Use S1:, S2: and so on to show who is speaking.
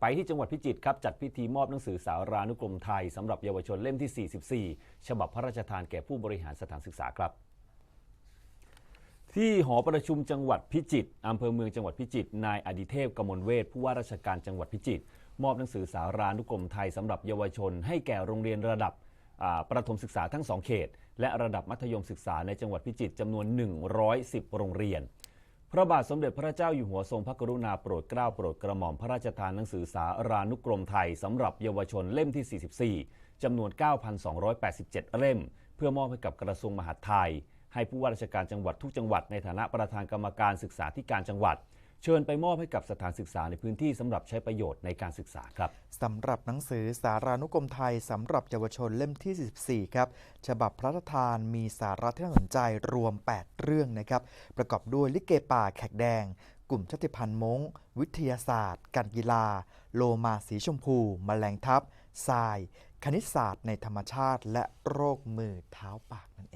S1: ไปที่จังหวัดพิจิตรครับจัดพิธีมอบหนังสือสารานุกรมไทยสำหรับเยาวชนเล่มที่ 44 ฉบับพระราชทานแก่ผู้บริหารสถานศึกษาครับ ที่หอประชุมจังหวัดพิจิตรอำเภอเมืองจังหวัดพิจิตรนายอดิเทพกมลเวทผู้ว่าราชการจังหวัดพิจิตรมอบหนังสือสารานุกรมไทยสำหรับเยาวชน ให้แก่โรงเรียนระดับประถมศึกษาทั้งสองเขต และระดับมัธยมศึกษาในจังหวัดพิจิตรจำนวน 110 โรงเรียน ระบาทสมเด็จพระเจ้าอยู่หัวทรงพระกรุณาโปรดเกล้าโปรดกระหม่อมพระราชทานหนังสือสารานุกรมไทยสำหรับเยาวชนเล่มที่ 44 จำนวน 9,287 เล่ม เพื่อมอบให้กับกระทรวงมหาดไทย ให้ผู้ว่าราชการจังหวัดทุกจังหวัดในฐานะประธานกรรมการศึกษาธิการจังหวัด เชิญไปมอบให้กับสถานศึกษาในพื้นที่สำหรับใช้ประโยชน์ในการศึกษาครับ
S2: สำหรับหนังสือสารานุกรมไทยสำหรับเยาวชนเล่มที่ 44 ครับฉบับพระราชทานมีสาระที่น่าสนใจรวม 8 เรื่องนะครับ ประกอบด้วยลิเกป่าแขกแดง กลุ่มชาติพันธุ์มงวิทยาศาสตร์ การกีฬา โลมาสีชมพูแมลงทับทราย คณิตศาสตร์ในธรรมชาติ และโรคมือเท้าปากนั่นเอง